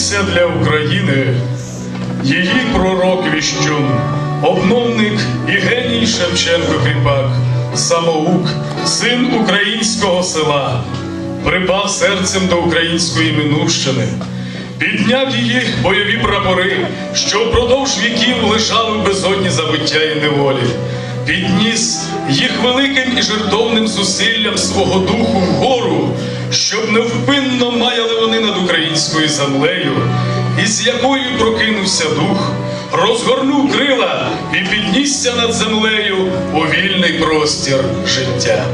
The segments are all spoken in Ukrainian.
Народився для України її пророк віщун, обновник і геній Шевченко Кріпак, самоук, син українського села, припав серцем до української минущини, підняв її бойові прапори, що впродовж віків лежали в безодні забиття і неволі. Підніс їх великим і жертовним зусиллям свого духу вгору, щоб невпинно маяли вони над українською землею, із якою прокинувся дух, розгорнув крила і піднісся над землею у вільний простір життя.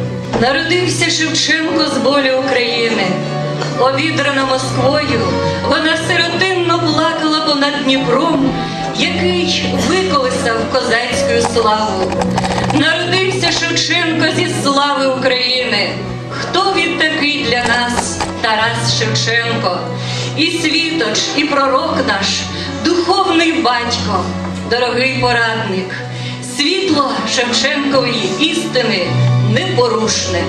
Народився Шевченко з болю України. Обідрана Москвою, вона сиротинно плакала понад Дніпром, який виколисав козацьку славу. Народився Шевченко зі слави України. Хто він такий для нас, Тарас Шевченко? І світоч, і пророк наш, духовний батько, дорогий порадник, світло Шевченкової істини непорушне.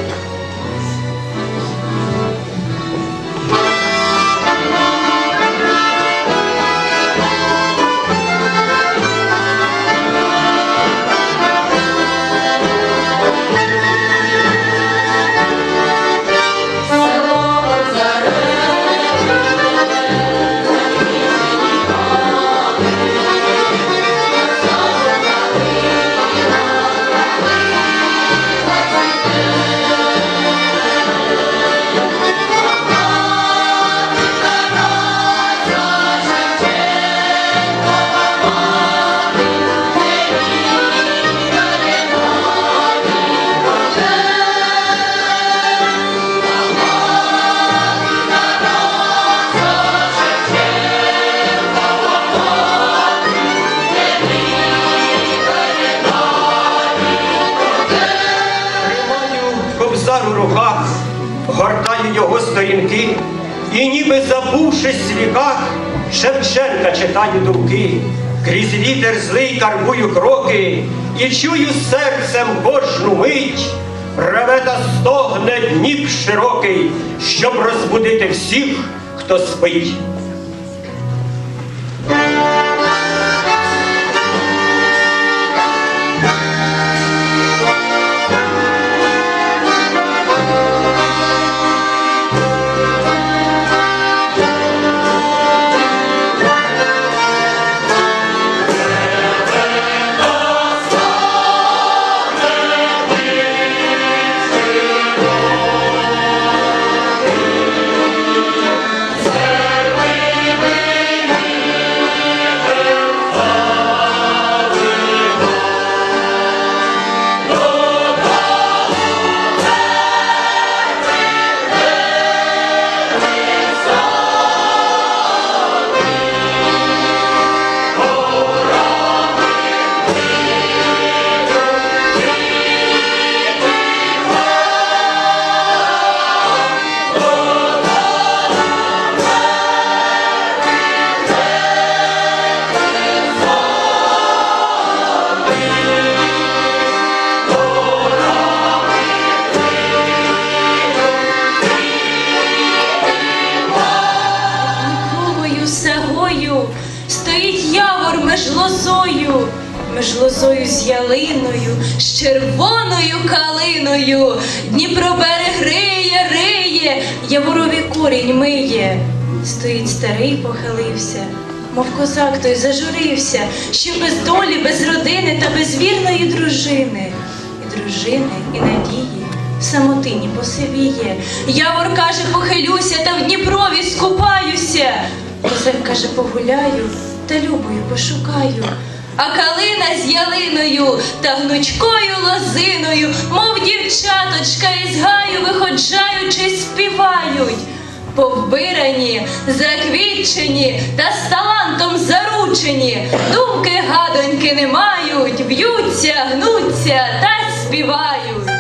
Злий карбую кроки, і чую серцем кожну мить, реве та стогне Дніп широкий, щоб розбудити всіх, хто спить. Миє. Стоїть старий, похилився, мов козак той зажурився, що без долі, без родини та без вірної дружини, і дружини, і надії. В самотині посивіє. Явор каже, похилюся, та в Дніпрові скупаюся. Козак каже, погуляю, та любою пошукаю. А калина з ялиною та гнучкою лозиною, мов дівчаточка із гаю виходжаючи, співають. Повбирані, заквітчені та з талантом заручені, думки гадоньки не мають, б'ються, гнуться та співають.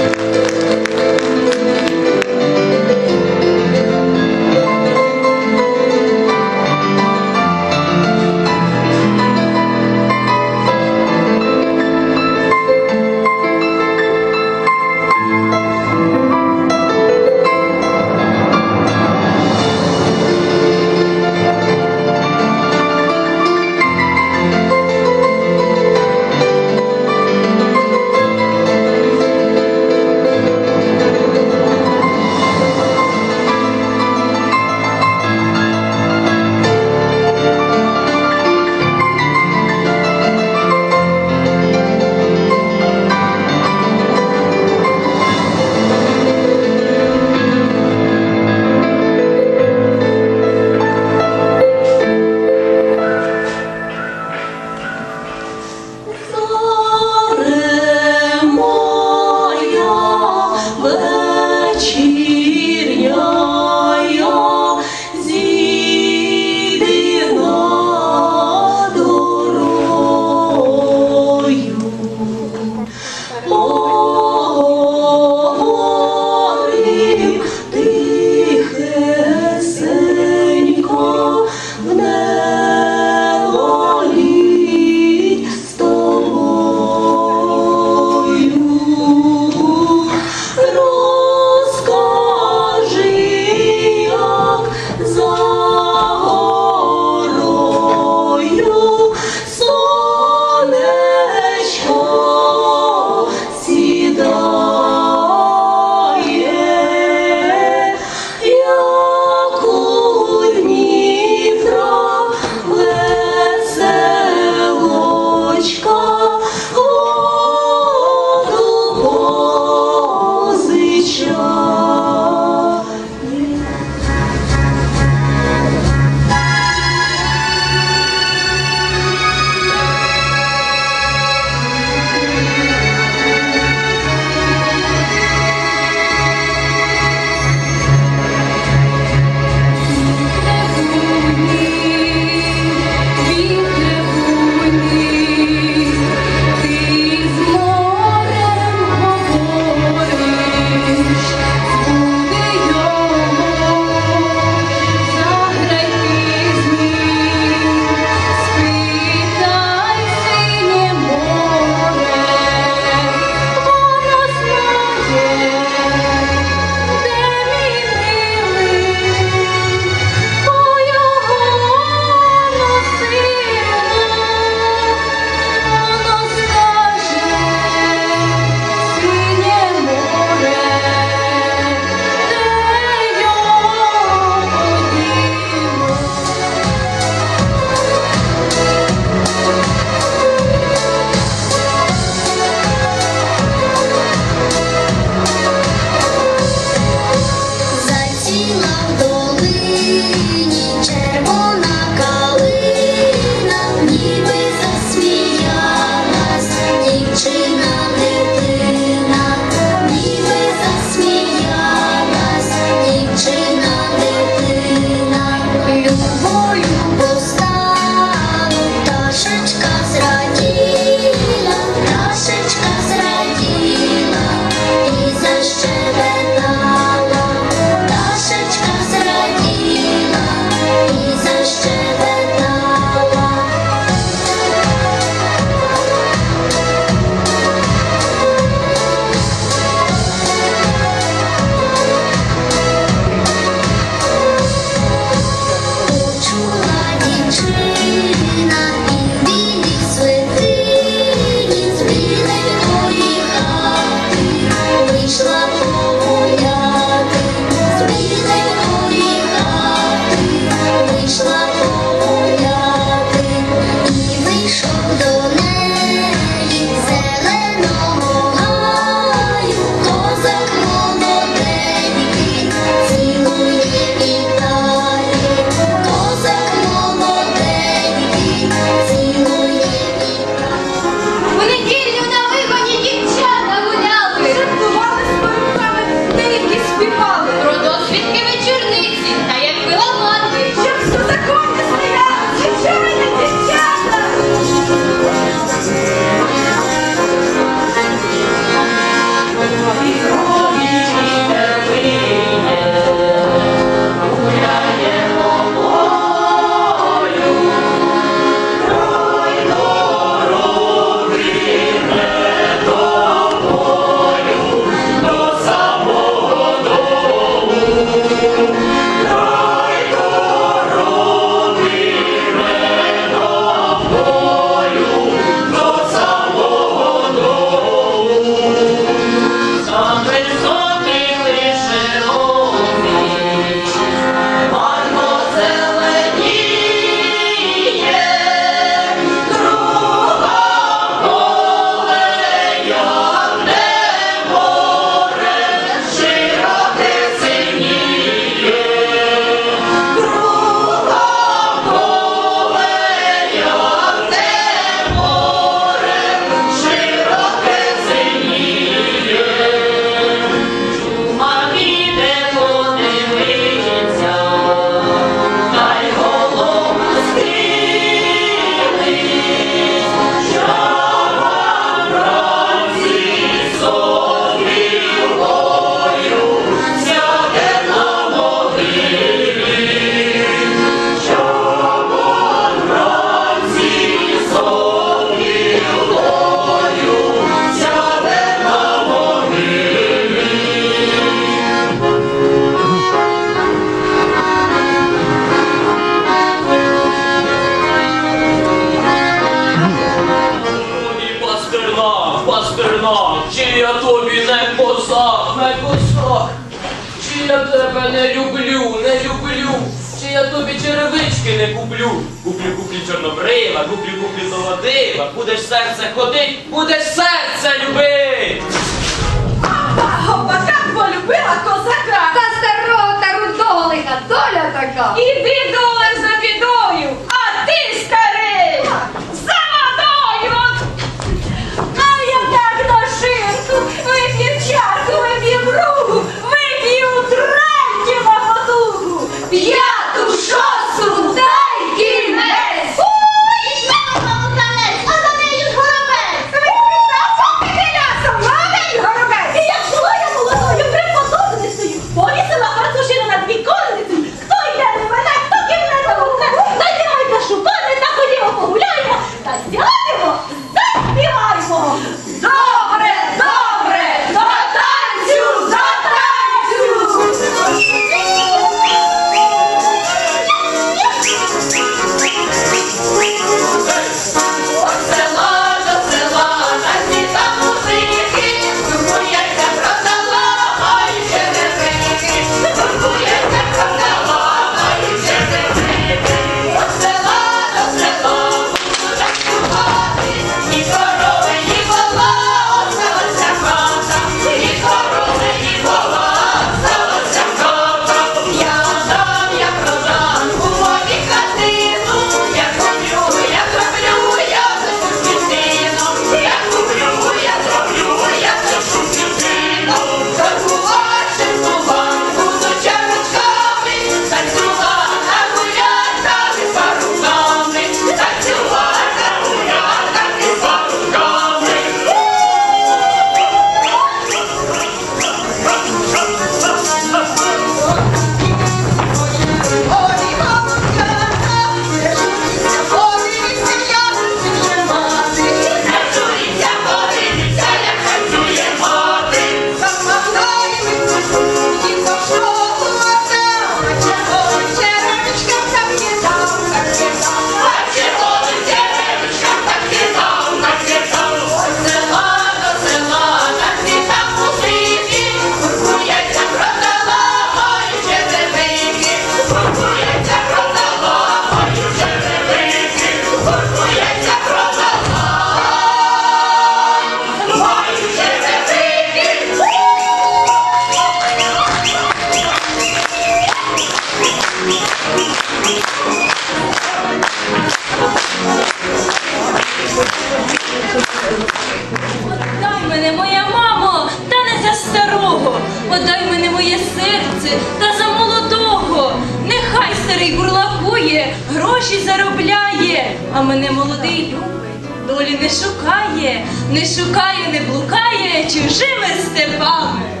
гроші заробляє, а мене молодий любить, долі не шукає, не шукає, не блукає чужими степами.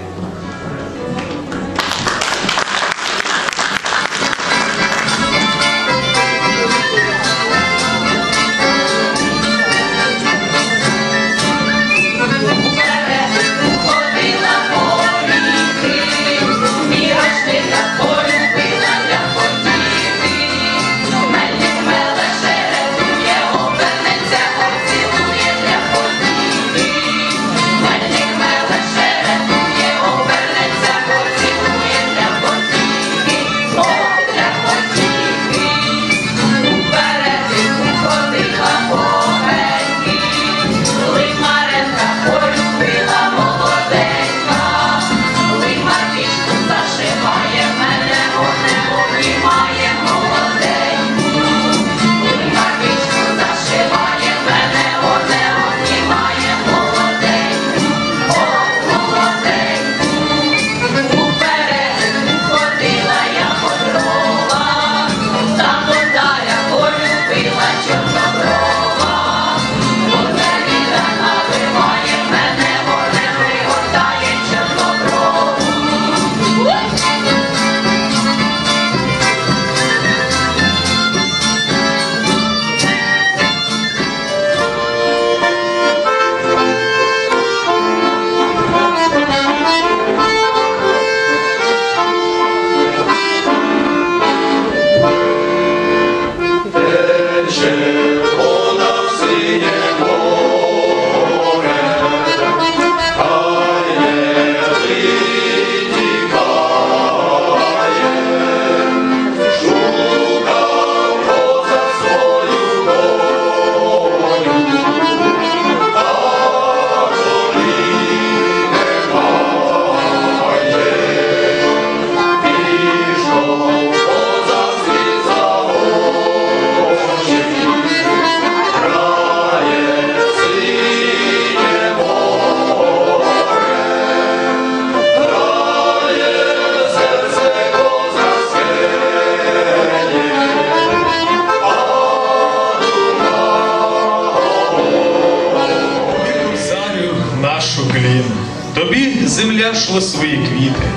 Земля свої квіти,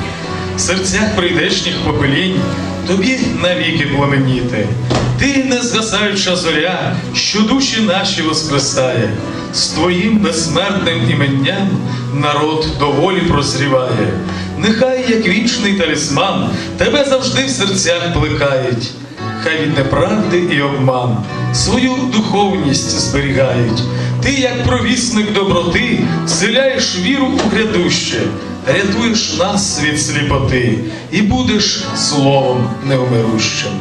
в серцях прийдешніх поколінь тобі навіки пламеніти. Ти незгасаюча зоря, що душі наші воскресає, з твоїм безсмертним іменням народ доволі прозріває. Нехай, як вічний талісман, тебе завжди в серцях плекають. Хай від неправди і обман свою духовність зберігають. Ти, як провісник доброти, вселяєш віру у грядуще, рятуєш нас від сліпоти і будеш словом неумирущим.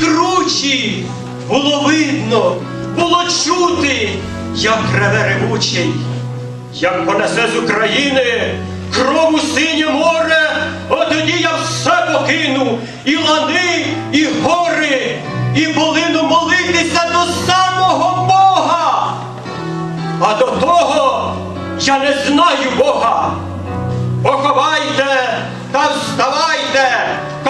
Кручі було видно, було чути, як реве ревучий, як понесе з України кров у синє море, от тоді я все покину, і лани, і гори, і полину молитися до самого Бога. А до того я не знаю Бога. Поховайте та вставайте,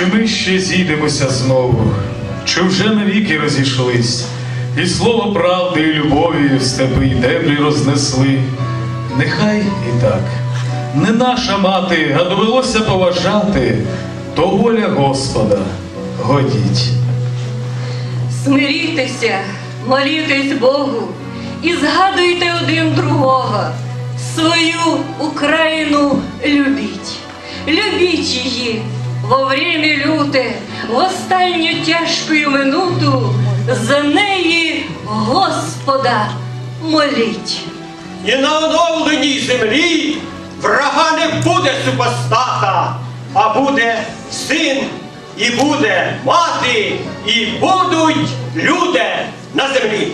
Чи ми ще зійдемося знову, чи вже навіки розійшлись, і слово правди і любові в степи й дебрі рознесли. Нехай і так, не наша мати, а довелося поважати, то воля Господа, годіть. Смирітеся, молітесь Богу і згадуйте один другого. Свою Україну любіть, любіть її во время люте, в останню тяжкую минуту за неї Господа моліть. І на оновленій землі врага не буде супостата, а буде син, і буде мати, і будуть люди на землі.